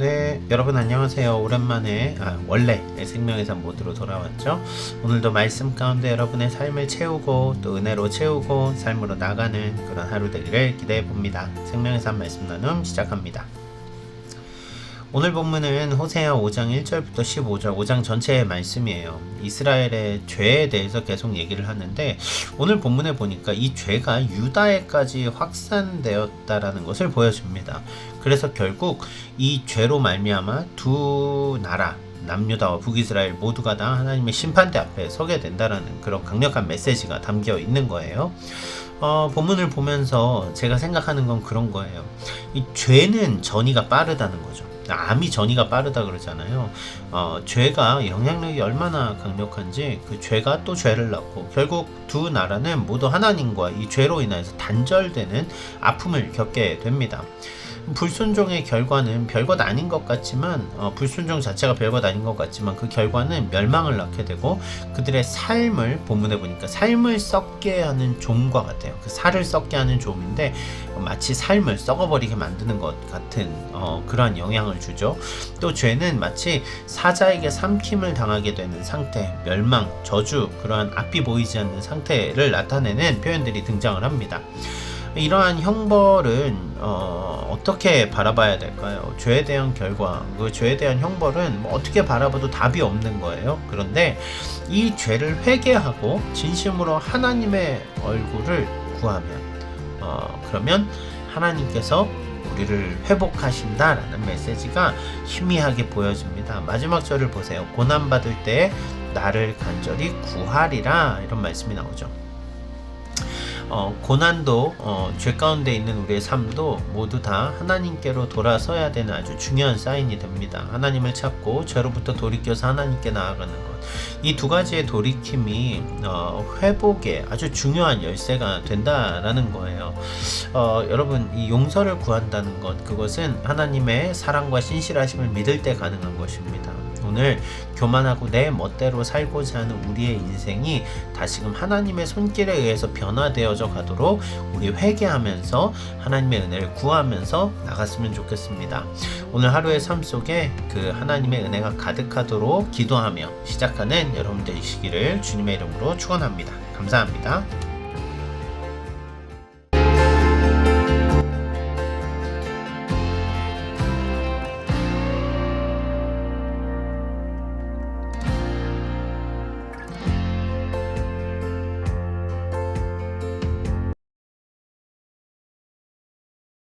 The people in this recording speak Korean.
네, 여러분 안녕하세요. 오랜만에 아, 원래 생명의 삶 모드로 돌아왔죠. 오늘도 말씀 가운데 여러분의 삶을 채우고 또 은혜로 채우고 삶으로 나가는 그런 하루 되기를 기대해 봅니다. 생명의 삶 말씀 나눔 시작합니다. 오늘 본문은 호세아 5장 1절부터 15절 5장 전체의 말씀이에요. 이스라엘의 죄에 대해서 계속 얘기를 하는데 오늘 본문에 보니까 이 죄가 유다에까지 확산되었다라는 것을 보여줍니다. 그래서 결국 이 죄로 말미암아 두 나라 남유다와 북이스라엘 모두가 다 하나님의 심판대 앞에 서게 된다라는 그런 강력한 메시지가 담겨 있는 거예요. 어, 본문을 보면서 제가 생각하는 건 그런 거예요. 이 죄는 전이가 빠르다는 거죠. 암이 전이가 빠르다 그러잖아요. 어, 죄가 영향력이 얼마나 강력한지 그 죄가 또 죄를 낳고 결국 두 나라는 모두 하나님과 이 죄로 인해서 단절되는 아픔을 겪게 됩니다. 불순종의 결과는 별것 아닌 것 같지만 어, 불순종 자체가 별것 아닌 것 같지만 그 결과는 멸망을 낳게 되고 그들의 삶을 본문에 보니까 삶을 썩게 하는 좀과 같아요. 그 살을 썩게 하는 좀인데 어, 마치 삶을 썩어버리게 만드는 것 같은 어, 그러한 영향을 주죠. 또 죄는 마치 사자에게 삼킴을 당하게 되는 상태, 멸망, 저주 그러한 앞이 보이지 않는 상태를 나타내는 표현들이 등장을 합니다. 이러한 형벌은 어, 떻게 바라봐야 될까요? 죄에 대한 결과, 그 죄에 대한 형벌은 뭐 어떻게 바라봐도 답이 없는 거예요. 그런데 이 죄를 회개하고 진심으로 하나님의 얼굴을 구하면, 어, 그러면 하나님께서 우리를 회복하신다라는 메시지가 희미하게 보여집니다. 마지막 절을 보세요. 고난받을 때 나를 간절히 구하리라 이런 말씀이 나오죠. 어, 고난도 어, 죄 가운데 있는 우리의 삶도 모두 다 하나님께로 돌아서야 되는 아주 중요한 사인이 됩니다. 하나님을 찾고 죄로부터 돌이켜서 하나님께 나아가는 것. 이 두 가지의 돌이킴이 어, 회복에 아주 중요한 열쇠가 된다라는 거예요. 어, 여러분 이 용서를 구한다는 것 그것은 하나님의 사랑과 신실하심을 믿을 때 가능한 것입니다. 오늘 교만하고 내 멋대로 살고자 하는 우리의 인생이 다시금 하나님의 손길에 의해서 변화되어 져 가도록 우리 회개하면서 하나님의 은혜를 구하면서 나갔으면 좋겠습니다. 오늘 하루의 삶 속에 그 하나님의 은혜가 가득하도록 기도하며 시작하는 여러분 되시기를 주님의 이름으로 축원합니다. 감사합니다.